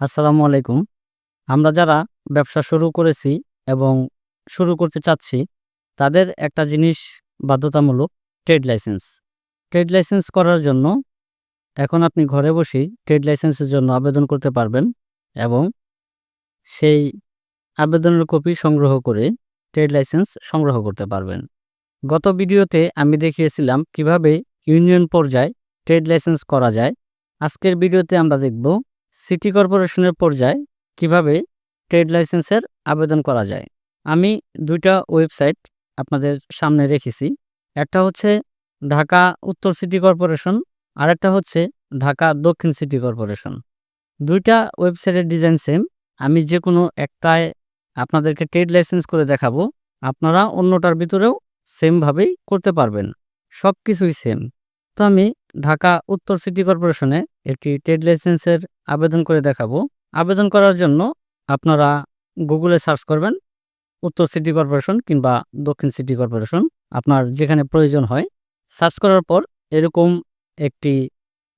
আসসালামু আলাইকুম। আমরা যারা ব্যবসা শুরু করেছি এবং শুরু করতে চাচ্ছি, তাদের একটা জিনিস বাধ্যতামূলক ট্রেড লাইসেন্স। ট্রেড লাইসেন্স করার জন্য এখন আপনি ঘরে বসেই ট্রেড লাইসেন্সের জন্য আবেদন করতে পারবেন এবং সেই আবেদনের কপি সংগ্রহ করে ট্রেড লাইসেন্স সংগ্রহ করতে পারবেন। গত ভিডিওতে আমি দেখিয়েছিলাম কীভাবে ইউনিয়ন পর্যায়ে ট্রেড লাইসেন্স করা যায়। আজকের ভিডিওতে আমরা দেখব সিটি কর্পোরেশনের পর্যায়ে কীভাবে ট্রেড লাইসেন্সের আবেদন করা যায়। আমি দুইটা ওয়েবসাইট আপনাদের সামনে রেখেছি। একটা হচ্ছে ঢাকা উত্তর সিটি কর্পোরেশন আর একটা হচ্ছে ঢাকা দক্ষিণ সিটি কর্পোরেশন। দুইটা ওয়েবসাইটের ডিজাইন সেম। আমি যে কোনো একটায় আপনাদেরকে ট্রেড লাইসেন্স করে দেখাবো। আপনারা অন্যটার ভিতরেও সেমভাবেই করতে পারবেন। সব কিছুই সেম। তো আমি ঢাকা উত্তর সিটি কর্পোরেশনে একটি ট্রেড লাইসেন্সের আবেদন করে দেখাবো। আবেদন করার জন্য আপনারা গুগলে সার্চ করবেন উত্তর সিটি কর্পোরেশন কিংবা দক্ষিণ সিটি কর্পোরেশন, আপনার যেখানে প্রয়োজন হয়। সার্চ করার পর এরকম একটি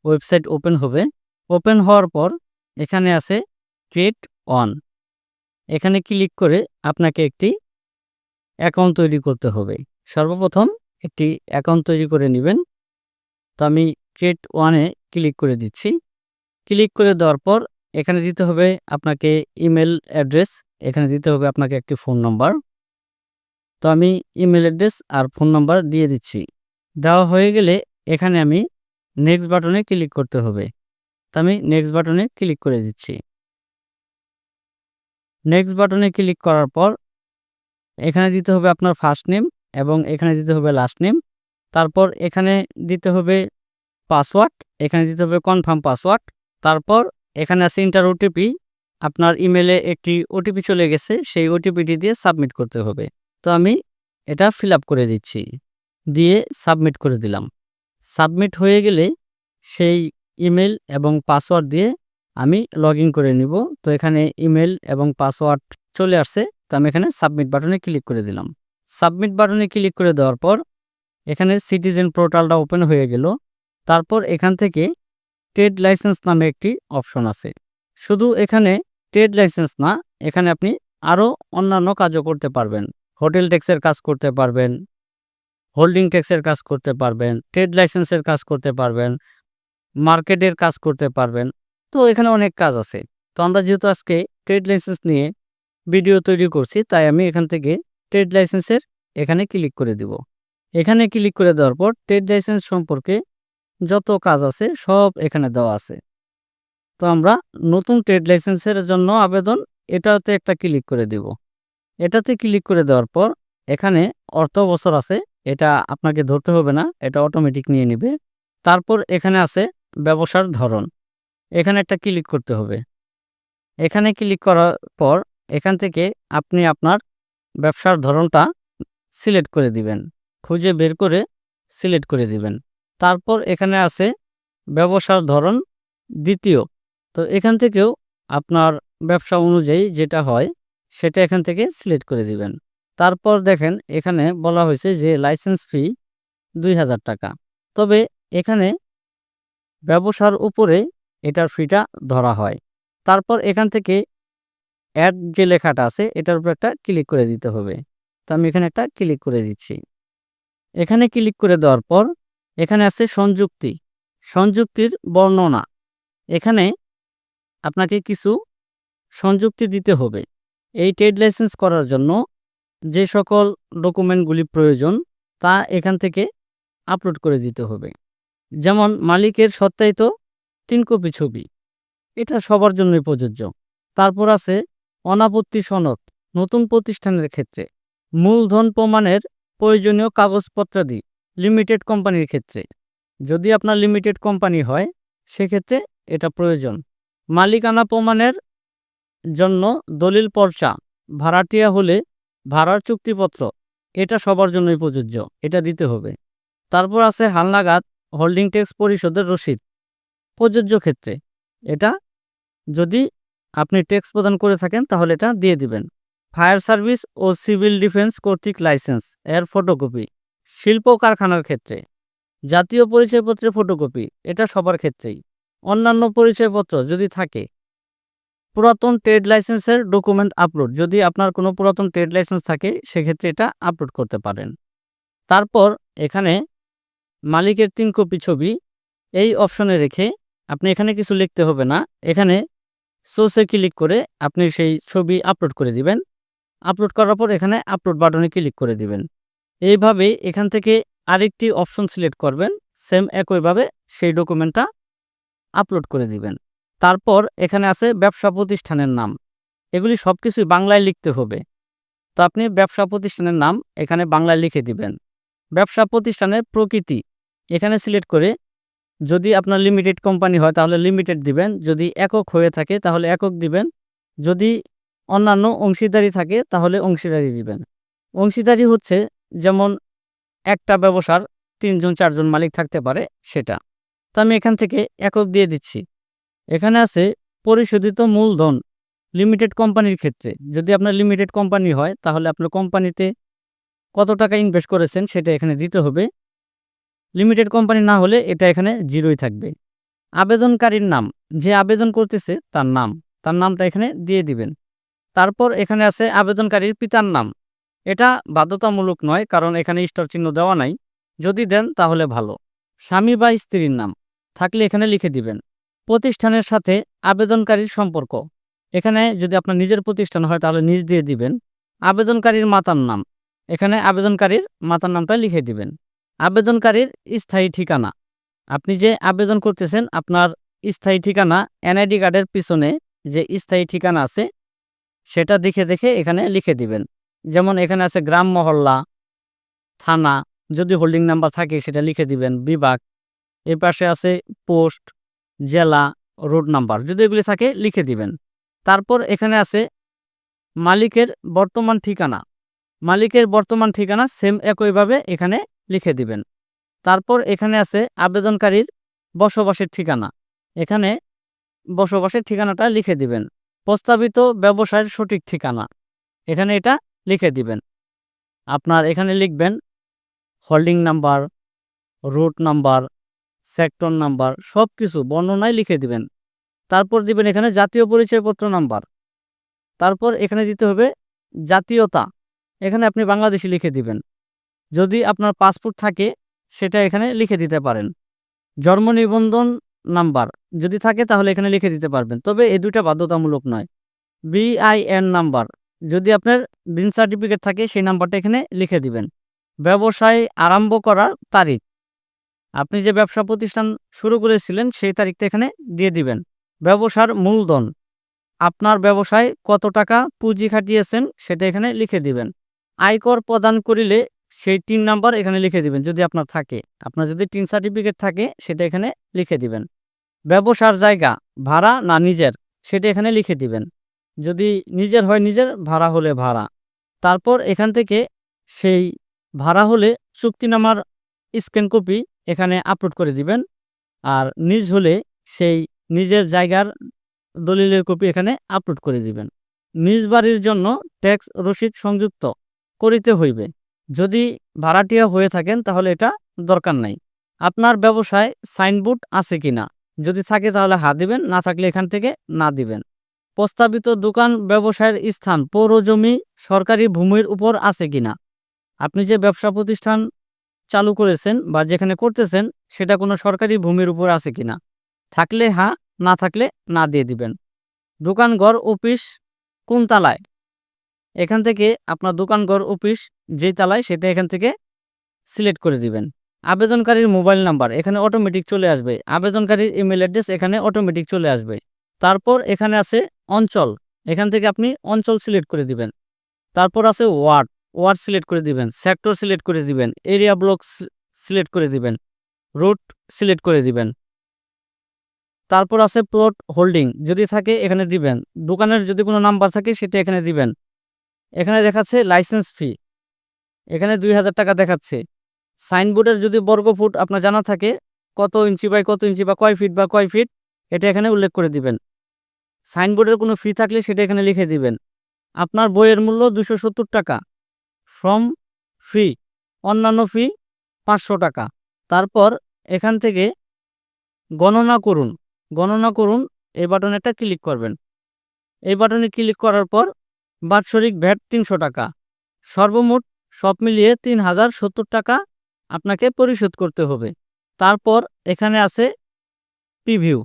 ওয়েবসাইট ওপেন হবে। ওপেন হওয়ার পর এখানে আছে ট্রেড অন। এখানে ক্লিক করে আপনাকে একটি অ্যাকাউন্ট তৈরি করতে হবে। সর্বপ্রথম একটি অ্যাকাউন্ট তৈরি করে নেবেন। তো আমি ট্রেড ওয়ানে ক্লিক করে দিচ্ছি। ক্লিক করে দেওয়ার পর এখানে দিতে হবে আপনাকে ইমেল অ্যাড্রেস, এখানে দিতে হবে আপনাকে একটি ফোন নম্বর। তো আমি ইমেল অ্যাড্রেস আর ফোন নম্বর দিয়ে দিচ্ছি। দেওয়া হয়ে গেলে এখানে আমি নেক্সট বাটনে ক্লিক করতে হবে। তো আমি নেক্সট বাটনে ক্লিক করে দিচ্ছি। নেক্সট বাটনে ক্লিক করার পর এখানে দিতে হবে আপনার ফার্স্ট নেম এবং এখানে দিতে হবে লাস্ট নেম। তারপর এখানে দিতে হবে পাসওয়ার্ড, এখানে দিতে হবে কনফার্ম পাসওয়ার্ড। তারপর এখানে আছে ইন্টার ওটিপি। আপনার ইমেলে একটি ওটিপি চলে গেছে, সেই ওটিপিটি দিয়ে সাবমিট করতে হবে। তো আমি এটা ফিল করে দিচ্ছি। দিয়ে সাবমিট করে দিলাম। সাবমিট হয়ে গেলে সেই ইমেল এবং পাসওয়ার্ড দিয়ে আমি লগ করে নিব। তো এখানে ইমেল এবং পাসওয়ার্ড চলে আসছে। তো আমি এখানে সাবমিট বাটনে ক্লিক করে দিলাম। সাবমিট বাটনে ক্লিক করে দেওয়ার পর এখানে সিটিজেন পোর্টালটা ওপেন হয়ে গেল। তারপর এখান থেকে ট্রেড লাইসেন্স নামে একটি অপশন আছে। শুধু এখানে ট্রেড লাইসেন্স না, এখানে আপনি আরও অন্যান্য কাজও করতে পারবেন। হোটেল ট্যাক্সের কাজ করতে পারবেন, হোল্ডিং ট্যাক্সের কাজ করতে পারবেন, ট্রেড লাইসেন্সের কাজ করতে পারবেন, মার্কেটের কাজ করতে পারবেন। তো এখানে অনেক কাজ আছে। তো আমরা যেহেতু আজকে ট্রেড লাইসেন্স নিয়ে ভিডিও তৈরি করছি, তাই আমি এখান থেকে ট্রেড লাইসেন্সের এখানে ক্লিক করে দিব। এখানে ক্লিক করে দেওয়ার পর ট্রেড লাইসেন্স সম্পর্কে যত কাজ আছে সব এখানে দেওয়া আছে। তো আমরা নতুন ট্রেড লাইসেন্সের জন্য আবেদন এটাতে একটা ক্লিক করে দিব। এটাতে ক্লিক করে দেওয়ার পর এখানে অর্থ বছর আছে, এটা আপনাকে ধরতে হবে না, এটা অটোমেটিক নিয়ে নিবে। তারপর এখানে আছে ব্যবসার ধরন, এখানে একটা ক্লিক করতে হবে। এখানে ক্লিক করার পর এখান থেকে আপনি আপনার ব্যবসার ধরনটা সিলেক্ট করে দিবেন। খুঁজে বের করে সিলেক্ট করে দিবেন। তারপর এখানে আছে ব্যবসার ধরন দ্বিতীয়। তো এখান থেকেও আপনার ব্যবসা অনুযায়ী যেটা হয়, সেটা এখান থেকে সিলেক্ট করে দিবেন। তারপর দেখেন এখানে বলা হয়েছে যে লাইসেন্স ফি দুই হাজার টাকা। তবে এখানে ব্যবসার উপরে এটার ফিটা ধরা হয়। তারপর এখান থেকে অ্যাড যে লেখাটা আছে, এটার উপর একটা ক্লিক করে দিতে হবে। তো আমি এখানে একটা ক্লিক করে দিচ্ছি। এখানে ক্লিক করে দেওয়ার পর এখানে আছে সংযুক্তি, সংযুক্তির বর্ণনা। এখানে আপনাকে কিছু সংযুক্তি দিতে হবে। এই ট্রেড লাইসেন্স করার জন্য যে সকল ডকুমেন্টগুলি প্রয়োজন তা এখান থেকে আপলোড করে দিতে হবে। যেমন মালিকের সত্যায়িত তিন কপি ছবি, এটা সবার জন্যই প্রযোজ্য। তারপর আছে অনাপত্তি সনদ নতুন প্রতিষ্ঠানের ক্ষেত্রে, মূলধন প্রমাণের প্রয়োজনীয় কাগজপত্রাদি লিমিটেড কোম্পানির ক্ষেত্রে। যদি আপনার লিমিটেড কোম্পানি হয় সেক্ষেত্রে এটা প্রয়োজন। মালিকানা প্রমাণের জন্য দলিল পর্চা, ভাড়াটিয়া হলে ভাড়ার চুক্তিপত্র, এটা সবার জন্যই প্রযোজ্য, এটা দিতে হবে। তারপর আছে হালনাগাদ হোল্ডিং ট্যাক্স পরিশোধের রসিদ, প্রযোজ্য ক্ষেত্রে। এটা যদি আপনি ট্যাক্স প্রদান করে থাকেন তাহলে এটা দিয়ে দিবেন। ফায়ার সার্ভিস ও সিভিল ডিফেন্স কর্তৃক লাইসেন্স এর ফটোকপি, শিল্প কারখানার ক্ষেত্রে। জাতীয় পরিচয়পত্রের ফটোকপি, এটা সবার ক্ষেত্রেই। অন্যান্য পরিচয়পত্র যদি থাকে। পুরাতন ট্রেড লাইসেন্সের ডকুমেন্ট আপলোড যদি আপনার কোনো পুরাতন ট্রেড লাইসেন্স থাকে সেক্ষেত্রে এটা আপলোড করতে পারেন। তারপর এখানে মালিকের তিন কপি ছবি এই অপশনে রেখে আপনি এখানে কিছু লিখতে হবে না। এখানে সোসে ক্লিক করে আপনি সেই ছবি আপলোড করে দিবেন। আপলোড করার পর এখানে আপলোড বাটনে ক্লিক করে দিবেন। এইভাবে এখান থেকে আরেকটি অপশন সিলেক্ট করবেন সেম একইভাবে সেই ডকুমেন্টটা আপলোড করে দিবেন। তারপর এখানে আছে ব্যবসা প্রতিষ্ঠানের নাম। এগুলি সব কিছুই বাংলায় লিখতে হবে। তো আপনি ব্যবসা প্রতিষ্ঠানের নাম এখানে বাংলায় লিখে দিবেন। ব্যবসা প্রতিষ্ঠানের প্রকৃতি এখানে সিলেক্ট করে যদি আপনার লিমিটেড কোম্পানি হয় তাহলে লিমিটেড দিবেন, যদি একক হয়ে থাকে তাহলে একক দিবেন, যদি অন্যান্য অংশীদারি থাকে, তাহলে অংশীদারি দিবেন। অংশীদারি হচ্ছে যেমন একটা ব্যবসার তিনজন, চারজন মালিক থাকতে পারে সেটা। তো আমি এখান থেকে একক দিয়ে দিচ্ছি। এখানে আছে পরিশোধিত মূলধন লিমিটেড কোম্পানির ক্ষেত্রে। যদি আপনার লিমিটেড কোম্পানি হয়, তাহলে আপনার কোম্পানিতে কত টাকা ইনভেস্ট করেছেন সেটা এখানে দিতে হবে। লিমিটেড কোম্পানি না হলে এটা এখানে জিরোই থাকবে। আবেদনকারীর নাম, যে আবেদন করতেছে তার নাম, তার নামটা এখানে দিয়ে দিবেন। তারপর এখানে আছে আবেদনকারীর পিতার নাম। এটা বাধ্যতামূলক নয়, কারণ এখানে স্টার চিহ্ন দেওয়া নাই। যদি দেন, তাহলে ভালো। স্বামী বা স্ত্রীর নাম। থাকলে এখানে লিখে দিবেন। প্রতিষ্ঠানের সাথে আবেদনকারীর সম্পর্ক। এখানে যদি আপনার নিজের প্রতিষ্ঠান হয়, তাহলে নিজ দিয়ে দিবেন। আবেদনকারীর মাতার নাম। এখানে আবেদনকারীর মাতার নামটা লিখে দিবেন। আবেদনকারীর স্থায়ী ঠিকানা। আপনি যে আবেদন করতেছেন, আপনার স্থায়ী ঠিকানা, এনআইডি কার্ডের পিছনে যে স্থায়ী ঠিকানা আছে সেটা দেখে দেখে এখানে লিখে দিবেন। যেমন এখানে আছে গ্রাম মহল্লা, থানা, যদি হোল্ডিং নাম্বার থাকে সেটা লিখে দিবেন, বিভাগ। এর পাশে আছে পোস্ট, জেলা রোড নাম্বার যদি এগুলি থাকে লিখে দিবেন। তারপর এখানে আছে মালিকের বর্তমান ঠিকানা। মালিকের বর্তমান ঠিকানা সেম একইভাবে এখানে লিখে দিবেন। তারপর এখানে আছে আবেদনকারীর বসবাসের ঠিকানা। এখানে বসবাসের ঠিকানাটা লিখে দিবেন। প্রস্তাবিত ব্যবসায়ের সঠিক ঠিকানা। এখানে এটা লিখে দিবেন। আপনার এখানে লিখবেন holding number, route number, sector number সব কিছু বর্ণনায় লিখে দিবেন। তারপর দিবেন এখানে জাতীয় পরিচয়পত্র নাম্বার। তারপর এখানে দিতে হবে জাতীয়তা। এখানে আপনি বাংলাদেশি লিখে দিবেন। যদি আপনার পাসপোর্ট থাকে, সেটা এখানে লিখে দিতে পারেন। জন্ম নিবন্ধন নাম্বার। যদি থাকে তাহলে এখানে লিখে দিতে পারবেন। তবে এই দুটা বাধ্যতামূলক নয়। BIN number. যদি আপনার বিন সার্টিফিকেট থাকে, সেই নাম্বারটা এখানে লিখে দিবেন। ব্যবসায় আরম্ভ করার তারিখ। আপনি যে ব্যবসা প্রতিষ্ঠান শুরু করেছিলেন, সেই তারিখটা এখানে দিয়ে দিবেন। ব্যবসার মূলধন। আপনার ব্যবসায় কত টাকা পুঁজি খাটিয়েছেন, সেটা এখানে লিখে দিবেন। আয়কর প্রদান করিলে সেই তিন নাম্বার এখানে লিখে দিবেন, যদি আপনার থাকে। আপনার যদি টিন সার্টিফিকেট থাকে, সেটা এখানে লিখে দিবেন। ব্যবসার জায়গা, ভাড়া না নিজের, সেটা এখানে লিখে দিবেন। যদি নিজের হয় নিজের, ভাড়া হলে ভাড়া। তারপর এখান থেকে সেই ভাড়া হলে চুক্তিনামার স্ক্যান কপি এখানে আপলোড করে দিবেন। আর নিজ হলে সেই নিজের জায়গার দলিলের কপি এখানে আপলোড করে দিবেন। নিজ বাড়ির জন্য ট্যাক্স রসিদ সংযুক্ত করিতে হইবে। যদি ভাড়াটিয়া হয়ে থাকেন, তাহলে এটা দরকার নাই। আপনার ব্যবসায় সাইনবোর্ড আছে কি না যদি থাকে তাহলে হা দিবেন, না থাকলে এখান থেকে না দিবেন। প্রস্তাবিত দোকান ব্যবসায়ের স্থান, পৌর জমি, সরকারি ভূমির উপর আছে কিনা? আপনি যে ব্যবসা প্রতিষ্ঠান চালু করেছেন বা যেখানে করতেছেন, সেটা কোনো সরকারি ভূমির উপর আছে কিনা? থাকলে হ্যাঁ না থাকলে না দিয়ে দিবেন। দোকানঘর অফিস কোন তালায়? এখান থেকে আপনার দোকান দোকানঘর অফিস যেই তালায়, সেটা এখান থেকে সিলেক্ট করে দিবেন। আবেদনকারীর মোবাইল নাম্বার এখানে অটোমেটিক চলে আসবে। আবেদনকারীর ইমেল অ্যাড্রেস এখানে অটোমেটিক চলে আসবে। তারপর এখানে আছে অঞ্চল। এখান থেকে আপনি অঞ্চল সিলেক্ট করে দিবেন। তারপর আছে ওয়ার্ড ওয়ার্ড সিলেক্ট করে দিবেন। সেক্টর সিলেক্ট করে দিবেন। এরিয়া ব্লক সিলেক্ট করে দিবেন। রুট সিলেক্ট করে দিবেন। তারপর আছে প্লট হোল্ডিং যদি থাকে এখানে দিবেন। দোকানের যদি কোনো নাম্বার থাকে সেটা এখানে দিবেন। এখানে দেখাচ্ছে লাইসেন্স ফি এখানে দুই হাজার টাকা দেখাচ্ছে। সাইনবোর্ডের যদি বর্গফুট আপনার জানা থাকে, কত ইঞ্চি বাই কত ইঞ্চি বা কয় ফিট বা কয় ফিট, এটা এখানে উল্লেখ করে দিবেন। সাইনবোর্ডের কোনো ফি থাকলে সেটা এখানে লিখে দিবেন। আপনার বইয়ের মূল্য দুশো সত্তর টাকা। ফ্রম ফি, অন্যান্য ফি পাঁচশো টাকা। তারপর এখান থেকে গণনা করুন। গণনা করুন, এই বাটনে একটা ক্লিক করবেন। এই বাটনে ক্লিক করার পর বাৎসরিক ভ্যাট তিনশো টাকা। সর্বমোট সব মিলিয়ে তিন হাজার সত্তর টাকা আপনাকে পরিশোধ করতে হবে। তারপর এখানে আছে প্রিভিউ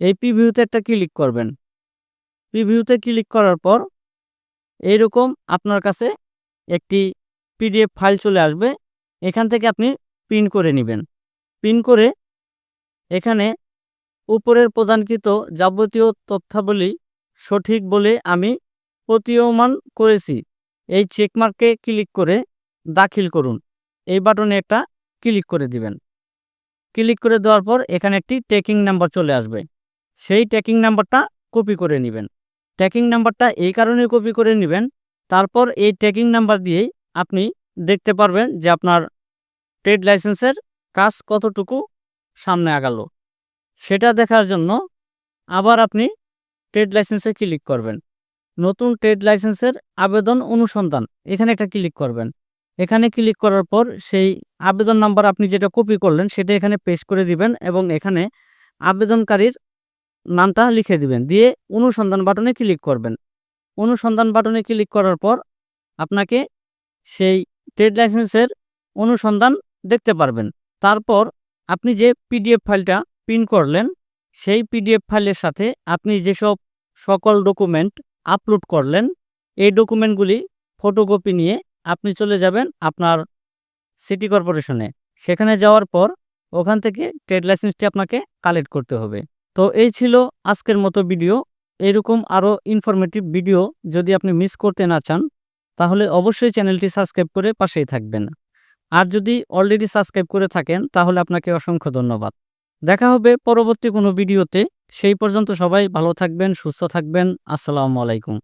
এই প্রিভিউতে একটা ক্লিক করবেন। প্রিভিউতে ক্লিক করার পর এইরকম আপনার কাছে একটি পিডিএফ ফাইল চলে আসবে। এখান থেকে আপনি প্রিন্ট করে নেবেন। প্রিন্ট করে এখানে উপরের প্রদানকৃত যাবতীয় তথ্যাবলী সঠিক বলে আমি প্রতীয়মান করেছি। এই চেকমার্কে ক্লিক করে দাখিল করুন। এই বাটনে একটা ক্লিক করে দিবেন। ক্লিক করে দেওয়ার পর এখানে একটি ট্র্যাকিং নাম্বার চলে আসবে। সেই ট্র্যাকিং নাম্বারটা কপি করে নেবেন। ট্র্যাকিং নাম্বারটা এই কারণে কপি করে নেবেন, তারপর এই ট্র্যাকিং নাম্বার দিয়েই আপনি দেখতে পারবেন যে আপনার ট্রেড লাইসেন্সের কাজ কতটুকু সামনে আগালো। সেটা দেখার জন্য আবার আপনি ট্রেড লাইসেন্সে ক্লিক করবেন। নতুন ট্রেড লাইসেন্সের আবেদন অনুসন্ধান, এখানে একটা ক্লিক করবেন। এখানে ক্লিক করার পর সেই আবেদন নাম্বার আপনি যেটা কপি করলেন সেটা এখানে পেস্ট করে দিবেন এবং এখানে আবেদনকারীর নামটা লিখে দিবেন। দিয়ে অনুসন্ধান বাটনে ক্লিক করবেন। অনুসন্ধান বাটনে ক্লিক করার পর আপনাকে সেই ট্রেড লাইসেন্সের অনুসন্ধান দেখতে পারবেন। তারপর আপনি যে পিডিএফ ফাইলটা প্রিন্ট করলেন, সেই পিডিএফ ফাইলের সাথে আপনি যেসব সকল ডকুমেন্ট আপলোড করলেন, এই ডকুমেন্টগুলি ফটোকপি নিয়ে আপনি চলে যাবেন আপনার সিটি কর্পোরেশনে। সেখানে যাওয়ার পর ওখান থেকে ট্রেড লাইসেন্সটি আপনাকে কালেক্ট করতে হবে। তো এই ছিল আজকের মতো ভিডিও। এরকম আরও ইনফরমেটিভ ভিডিও যদি আপনি মিস করতে না চান, তাহলে অবশ্যই চ্যানেলটি সাবস্ক্রাইব করে পাশেই থাকবেন। আর যদি অলরেডি সাবস্ক্রাইব করে থাকেন, তাহলে আপনাকে অসংখ্য ধন্যবাদ। দেখা হবে পরবর্তী কোনো ভিডিওতে। সেই পর্যন্ত সবাই ভালো থাকবেন, সুস্থ থাকবেন। আসসালামু আলাইকুম।